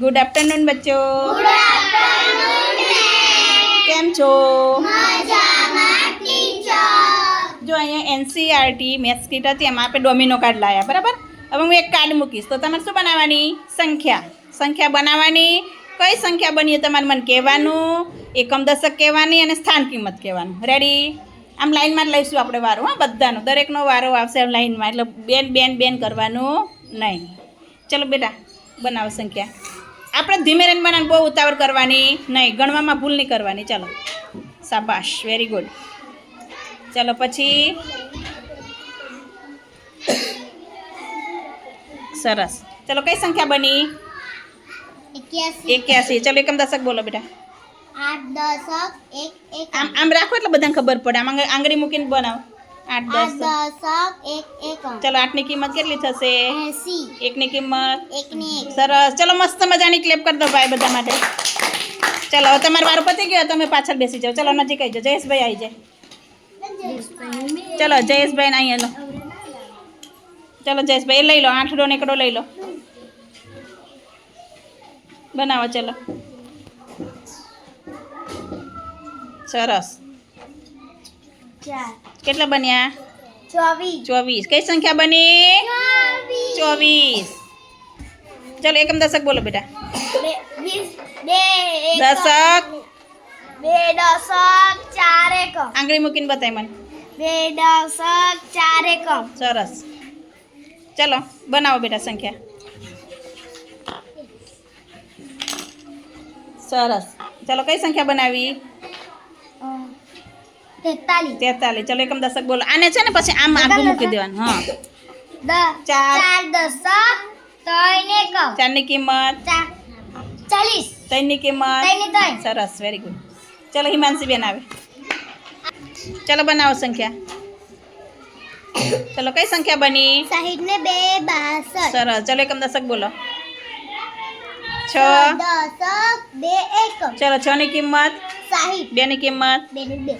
Good afternoon બચ્ચો કેમ છો? જો અહીંયા એનસીઆરટી મેથ્સ કીટ હતી એમાં આપણે ડોમિનો કાર્ડ લાવ્યા બરાબર? હવે હું એક કાર્ડ મૂકીશ. તો તમારે શું બનાવવાની? સંખ્યા. સંખ્યા બનાવવાની. કઈ સંખ્યા બની તમારે મને કહેવાનું? એકમ દશક કહેવાની અને સ્થાન કિંમત કહેવાનું. રેડી આમ લાઈનમાં જ લઈશું આપણે વારો હા બધાનો. દરેકનો વારો આવશે લાઇનમાં લાઈનમાં. એટલે બેન બેન બેન કરવાનું નહીં. ચલો બેટા બનાવો સંખ્યા. આપણે ધીમે રહીને બનાવીને બહુ ઉતાવળ કરવાની નહીં ગણવામાં ભૂલ નહીં કરવાની. ચાલો. શાબાશ. વેરી ગુડ ચાલો પછી સરસ. ચલો કઈ સંખ્યા બની? એક્યાસી. એક્યાસી. ચલો એકમ દશક બોલો બેટા. આઠ દશક એક. આમ આમ રાખો એટલે બધાને ખબર પડે. આમ આંગ- આંગળી મૂકીને બનાવો. આઠ આઠ દસ દશક એક એકમ ચલો આઠની કિંમત કેટલી થશે એસી એકની કિંમત એકની એક સરસ ચલો મસ્ત મજાની ક્લેપ કરી દો ભાઈ બધા માટે ચલો હવે તમારો વારો પતી ગયો તમે પાછળ બેસી જાઓ. ચલો નજીક આવી જાઓ. જયેશભાઈ આવી જાય. ચલો જયેશભાઈ ને અહીંયા લો. ચલો જયેશભાઈ એ લઈ લો. આઠડો ને એકડો લઈ લો. બનાવો ચલો. સરસ. ચાર. કેટલા બન્યા? ચોવીસ. કઈ સંખ્યા બની? ચોવીસ. ચલો એકમ દશક બોલો બેટા. દશક બે દશક ચાર એકમ. આંગળી મૂકીને બતાય મને. બે દશક ચાર એકમ. સરસ. ચલો બનાવો બેટા સંખ્યા. સરસ. ચલો કઈ સંખ્યા બનાવી? તેતાલીસ તેતાલીસ ચલો એકમ દશક બોલો આને છે ને પછી આમ આગળ મૂકી દેવાનું હા દ- ચાર. ચાર દશક ત્રણ એકમ ચારની કિંમત ચાર ચાલીસ ત્રણની કિંમત ત્રણ ત્રણ સરસ વેરી ગુડ ચલો હિમાંશી બેન આવે ચલો બનાવો સંખ્યા ચલો કઈ સંખ્યા બની સાહીઠ ને બે બાસઠ સરસ ચલો એકમ દશક બોલો છ દશક બે એકમ ચલો છ ની કિંમત સાહીઠ બે ની કિંમત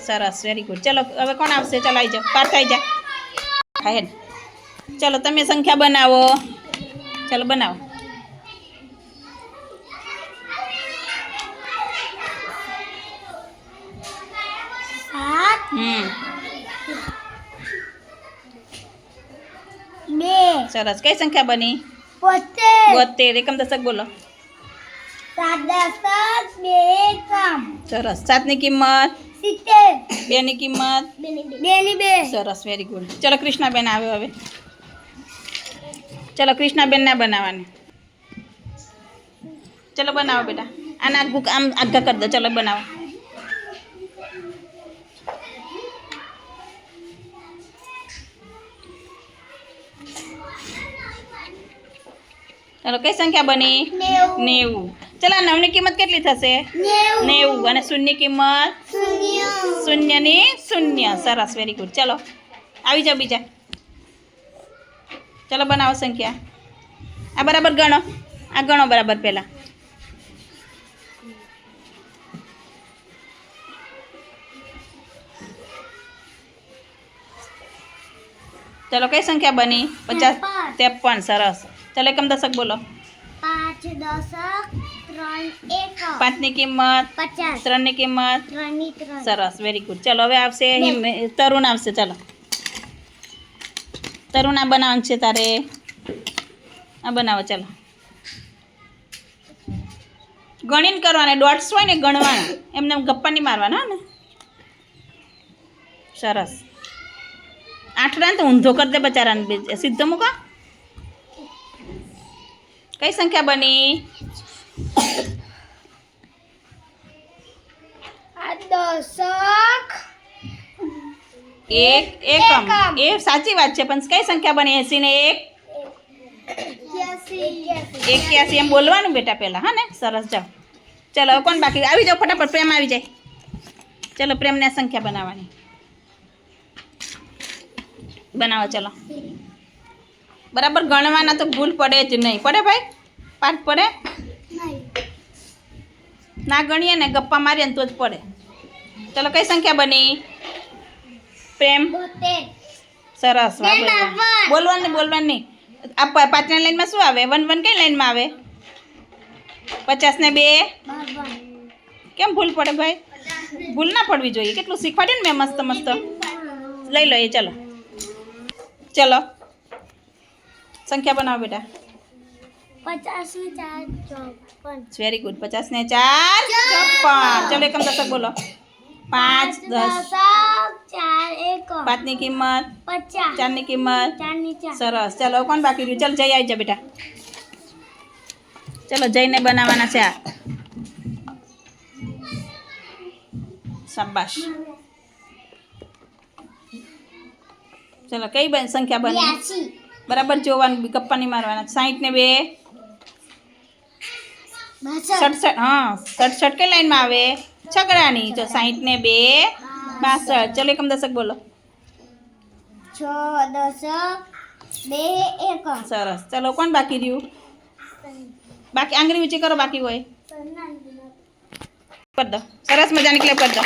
સરસ વેરી ગુડ ચલો હવે કોણ આવશે? ચલો આવી જાઓ. પાર થઈ જા. હા ચલો તમે સંખ્યા બનાવો. ચલો બનાવો. સરસ. કઈ સંખ્યા બની? બોતેર. એકમ દશક બોલો. સરસ. સાતની કિંમત? સિત્તેર. બેની કિંમત? બે ને બે. બે બે. સરસ વેરી ગુડ ચલો કૃષ્ણાબેન આવે હવે. ચલો કૃષ્ણાબેન ના બનાવવાની. ચલો બનાવો બેટા. આના ભૂક આમ આગા કરી દો. ચલો બનાવો. ચલો કઈ સંખ્યા બની? નેવું. ચલો નવની કિંમત કેટલી થશે? નેવું. અને શૂન્યની કિંમત? શૂન્ય. શૂન્યની શૂન્ય. સરસ વેરી ગુડ ચલો આવી જાઓ બીજા. ચલો બનાવો સંખ્યા. આ બરાબર ગણો. આ ગણો બરાબર પહેલાં. ચલો કઈ સંખ્યા બની? પચાસ. ત્રેપન. સરસ. ચલો એકમ દશક બોલો. પાંચ દશક પાંચની કિંમત ત્રણની કિંમત. સરસ વેરી ગુડ ચલો હવે આવશે તરુણ આવશે ચાલો. તરુણ આ બનાવવાનું છે તારે. આ બનાવો ચાલો. ગણીને કરવાના ડોટ્સ હોય ને ગણવાના. એમને ગપ્પા નહીં મારવાના ને. સરસ. આઠડા તો ઊંધો કરી દે બચારાને સીધો મૂકો. કઈ સંખ્યા બની? એક એકમ એકમ. એ સાચી વાત છે પણ કઈ સંખ્યા બની એસી ને એક એક્યાસી એક્યાસી એમ બોલવાનું બેટા પહેલાં હા ને સરસ જાઓ ચલો હવે કોણ બાકી આવી જાઓ ફટાફટ પ્રેમ આવી જાય ચલો પ્રેમને સંખ્યા બનાવવાની બનાવો ચલો બરાબર ગણવાના તો ભૂલ પડે જ નહીં પડે ભાઈ પાઠ પડે ના ગણીએ ને ગપ્પા મારીએ ને તો જ પડે. ચલો કઈ સંખ્યા બની? પ્રેમ? સરસ બોલવાની બોલવાની આ પાંચના લાઈનમાં શું આવે? વન વન કઈ લાઈનમાં આવે? પચાસ ને બે? કેમ ભૂલ પડે ભાઈ? ભૂલ ના પડવી જોઈએ. કેટલું શીખવાડ્યું ને મેં મસ્ત મસ્ત. લઈ લો એ ચલો. ચલો. સંખ્યા બનાવો બેટા. પચાસ ને ચાર ચોપન વેરી ગુડ પચાસ ને ચાર ચોપન ચલો એકમ દશક બોલો પાંચ દસ દશક ચાર એકમ પાંચની કિંમત પચાસ ચારની કિંમત ચારની ચાર સરસ ચલો કોણ બાકી રહ્યું ચાલ જઈ આવી જા બેટા ચલો જઈને બનાવવાના છે આ શાબાશ ચલો કઈ બન સંખ્યા બની બ્યાસી બરાબર જોવાનું ગપ્પા નહીં મારવાના સાઠ ને બે બાસઠ સડસઠ હા સડસઠ કઈ લાઈનમાં આવે? છગડાની જો સાઠ ને બે બાસઠ. ચલો એકમ દશક બોલો. છ દશક બે એકમ સરસ. ચલો કોણ બાકી રહ્યું? બાકી આંગળી ઊંચી કરો બાકી હોય. કર દો. સરસ મજાની ક્લેપ કરી દો.